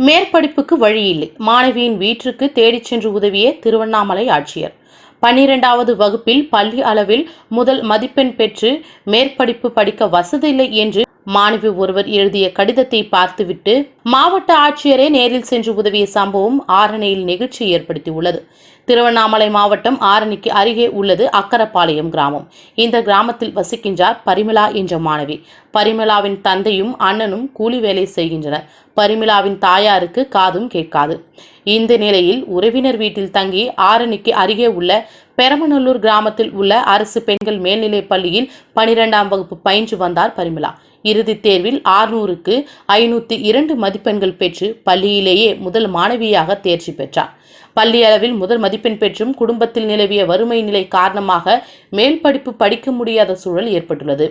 மேற்படிப்புக்கு வழியில்லை. மாணவியின் வீட்டிற்கு தேடிச் சென்று உதவிய திருவண்ணாமலை ஆட்சியர். பன்னிரெண்டாவது வகுப்பில் பள்ளி அளவில் முதல் மதிப்பெண் பெற்று மேற்படிப்பு படிக்க வசதியில்லை என்று மாணவி ஒருவர் எழுதிய கடிதத்தை பார்த்துவிட்டு மாவட்ட ஆட்சியரே நேரில் சென்று உதவிய சம்பவம் ஆரணியில் நிகழ்ச்சி ஏற்படுத்தியுள்ளது. திருவண்ணாமலை மாவட்டம் ஆரணிக்கு அருகே உள்ளது அக்கரப்பாளையம் கிராமம். இந்த கிராமத்தில் வசிக்கின்றார் பரிமலா என்ற மாணவி. பரிமலாவின் தந்தையும் அண்ணனும் கூலி வேலை செய்கின்றனர். பரிமலாவின் தாயாருக்கு காதும் கேட்காது. இந்த நிலையில் உறவினர் வீட்டில் தங்கி ஆரணிக்கு அருகே உள்ள பெரமநல்லூர் கிராமத்தில் உள்ள அரசு பெண்கள் மேல்நிலைப் பள்ளியில் பனிரெண்டாம் வகுப்பு பயின்று வந்தார் பரிமலா இறுதித் தேர்வில் ஆறுநூறுக்கு ஐநூத்தி இரண்டு மதிப்பெண்கள் பெற்று பள்ளியிலேயே முதல் மாணவியாக தேர்ச்சி பெற்றார். பள்ளி அளவில் முதல் மதிப்பெண் பெற்றும் குடும்பத்தில் நிலவிய வறுமை நிலை காரணமாக மேல் படிப்பு படிக்க முடியாத சூழல் ஏற்பட்டுள்ளது.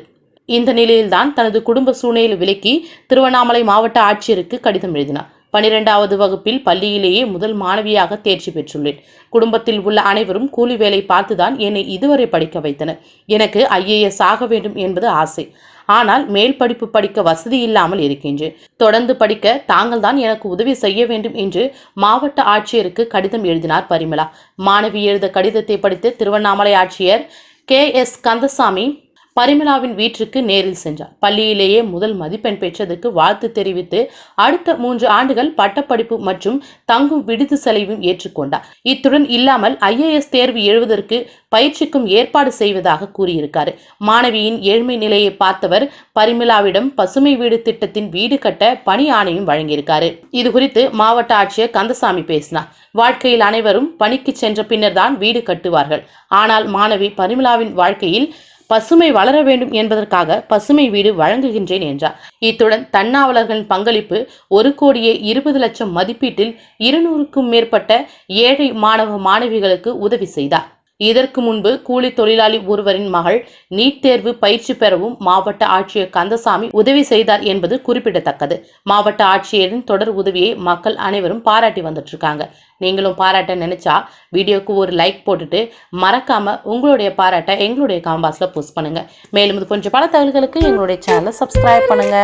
இந்த நிலையில்தான் தனது குடும்ப சூழ்நிலையில் விலக்கி திருவண்ணாமலை மாவட்ட ஆட்சியருக்கு கடிதம் எழுதினார். பனிரெண்டாவது வகுப்பில் பள்ளியிலேயே முதல் மாணவியாக தேர்ச்சி பெற்றுள்ளேன். குடும்பத்தில் உள்ள அனைவரும் கூலி வேலை பார்த்துதான் என்னை இதுவரை படிக்க வைத்தனர். எனக்கு ஐஏஎஸ் ஆக வேண்டும் என்பது ஆசை. ஆனால் மேல் படிப்பு படிக்க வசதி இல்லாமல் இருக்கின்றேன் தொடர்ந்து படிக்க தாங்கள் தான் எனக்கு உதவி செய்ய வேண்டும் என்று மாவட்ட ஆட்சியருக்கு கடிதம் எழுதினார் பரிமளா. மாணவி எழுத கடிதத்தை படித்து திருவண்ணாமலை ஆட்சியர் கே எஸ் கந்தசாமி பரிமலாவின் வீட்டிற்கு நேரில் சென்றார். பள்ளியிலேயே முதல் மதிப்பெண் பெற்றதற்கு வாழ்த்து தெரிவித்து அடுத்த மூன்று ஆண்டுகள் பட்டப்படிப்பு மற்றும் தங்கும் விடுதி செலவையும் ஏற்றுக்கொண்டார். இத்துடன் இல்லாமல் ஐஏஎஸ் தேர்வு எழுவதற்கு பயிற்சிக்கும் ஏற்பாடு செய்வதாக கூறியிருக்காரு. மாணவியின் ஏழ்மை நிலையை பார்த்தவர் பரிமலாவிடம் பசுமை வீடு திட்டத்தின் வீடு கட்ட பணி ஆணையும் வழங்கியிருக்காரு. இது குறித்து மாவட்ட ஆட்சியர் கந்தசாமி பேசினார். வாழ்க்கையில் அனைவரும் பணிக்கு சென்ற பின்னர்தான் வீடு கட்டுவார்கள். ஆனால் மாணவி பரிமலாவின் வாழ்க்கையில் பசுமை வளர வேண்டும் என்பதற்காக பசுமை வீடு வழங்குகின்றேன் என்றார். இத்துடன் தன்னாவலர்களின் பங்களிப்பு ஒரு கோடியே இருபது லட்சம் மதிப்பீட்டில் இருநூறுக்கும் மேற்பட்ட ஏழை மாணவ மாணவிகளுக்கு உதவி செய்தார். இதற்கு முன்பு கூலி தொழிலாளி ஒருவரின் மகள் நீட் தேர்வு பயிற்சி பெறவும் மாவட்ட ஆட்சியர் கந்தசாமி உதவி செய்தார் என்பது குறிப்பிடத்தக்கது. மாவட்ட ஆட்சியரின் தொடர் உதவியை மக்கள் அனைவரும் பாராட்டி வந்துட்டு இருக்காங்க நீங்களும் பாராட்ட நினைச்சா வீடியோக்கு ஒரு லைக் போட்டுட்டு மறக்காம உங்களுடைய பாராட்டை எங்களுடைய காம்பாஸ்ல போஸ்ட் பண்ணுங்க. மேலும் இது போன்ற பல தகவல்களுக்கு எங்களுடைய சேனலை சப்ஸ்கிரைப் பண்ணுங்க.